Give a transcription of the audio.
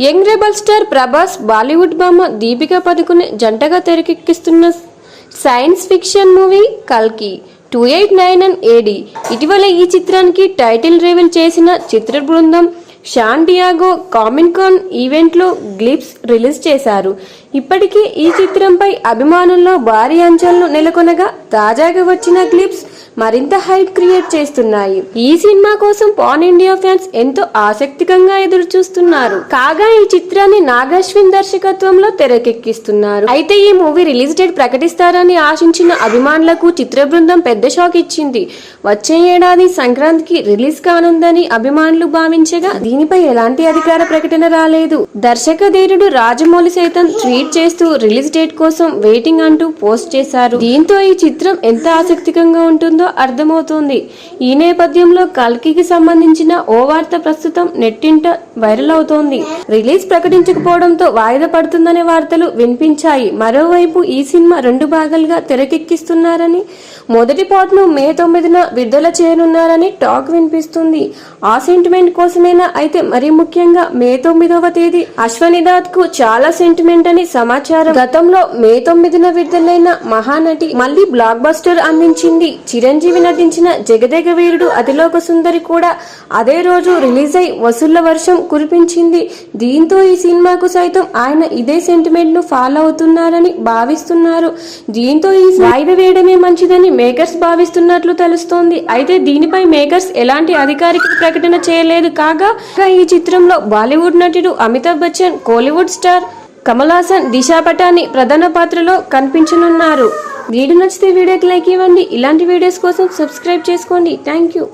Young rebel star Prabhas Bollywood భామ దీపికా పదుకునే జంటగా తెరకెక్కిస్తున్న సైన్స్ ఫిక్షన్ మూవీ కల్కి two eight nine and AD ఇటీవల ఈ చిత్రానికి టైటిల్ రివీల్ చేసిన చిత్ర బృందం షాన్ డియాగో కామిన్ కాన్ ఈవెంట్లో గ్లిప్స్ రిలీజ్ చేశారు. ఇప్పటికీ ఈ చిత్రంపై అభిమానుల్లో భారీ అంచనాలు నెలకొనగా తాజాగా వచ్చిన గ్లిప్స్ మరింత హైప్ క్రియేట్ చేస్తున్నాయి. ఈ సినిమా కోసం పాన్ ఇండియా ఫ్యాన్స్ ఎంతో ఆసక్తికంగా ఎదురు చూస్తున్నారు కాగా ఈ చిత్రాన్ని నాగశ్విన్ దర్శకత్వంలో తెరకెక్కిస్తున్నారు. అయితే ఈ మూవీ రిలీజ్ డేట్ ప్రకటిస్తారని ఆశించిన అభిమానులకు చిత్ర బృందం పెద్ద షాక్ ఇచ్చింది. వచ్చే ఏడాది సంక్రాంతికి రిలీజ్ కానుందని అభిమానులు భావించగా దీనిపై ఎలాంటి అధికార ప్రకటన రాలేదు. దర్శక ధీరుడు రాజమౌళి సైతం ట్వీట్ చేస్తూ రిలీజ్ డేట్ కోసం వెయిటింగ్ అంటూ పోస్ట్ చేశారు. దీంతో ఈ చిత్రం ఎంత ఆసక్తికంగా ఉంటుందో అర్థమవుతోంది. ఈ నేపథ్యంలో కల్కికి సంబంధించిన ఓ వార్త ప్రస్తుతం నెట్టింట వైరల్ అవుతోంది రిలీజ్ ప్రకటించకపోవడంతో వాయిదా పడుతుందనే వార్తలు వినిపించాయి. మరోవైపు ఈ సినిమా రెండు భాగాలుగా తెరకెక్కిస్తున్నారని మొదటి పార్ట్ను మే తొమ్మిదిన విడుదల చేయనున్నారని టాక్ వినిపిస్తుంది. ఆ సెంటిమెంట్ కోసమేనా అయితే మరీ ముఖ్యంగా మే తొమ్మిదవ తేదీ అశ్వనిదాత్కు చాలా సెంటిమెంట్ అని సమాచారం. గతంలో మే తొమ్మిదిన విడుదలైన మహానటి మళ్ళీ బ్లాక్ బస్టర్ అందించింది. చిరంజీవి నటించిన జగదేగ వీరుడు అతిలోక సుందరి కూడా అదే రోజు రిలీజ్ అయి వసూళ్ళ వర్షం కురిపించింది. దీంతో ఈ సినిమాకు సైతం ఆయన ఇదే సెంటిమెంట్ను ఫాలో అవుతున్నారని భావిస్తున్నారు. దీంతో ఈ వాయిదా వేయడమే మంచిదని మేకర్స్ భావిస్తున్నట్లు తెలుస్తోంది. అయితే దీనిపై మేకర్స్ ఎలాంటి అధికారిక ప్రకటన చేయలేదు కాగా ఈ చిత్రంలో బాలీవుడ్ నటుడు అమితాబ్ బచ్చన్ కోలీవుడ్ స్టార్ కమల్ హాసన్ దిశా పటాని ప్రధాన పాత్రలో కనిపించనున్నారు. వీడియో నచ్చితే వీడియోకి లైక్ ఇవ్వండి. ఇలాంటి వీడియోస్ కోసం సబ్స్క్రైబ్ చేసుకోండి. Thank you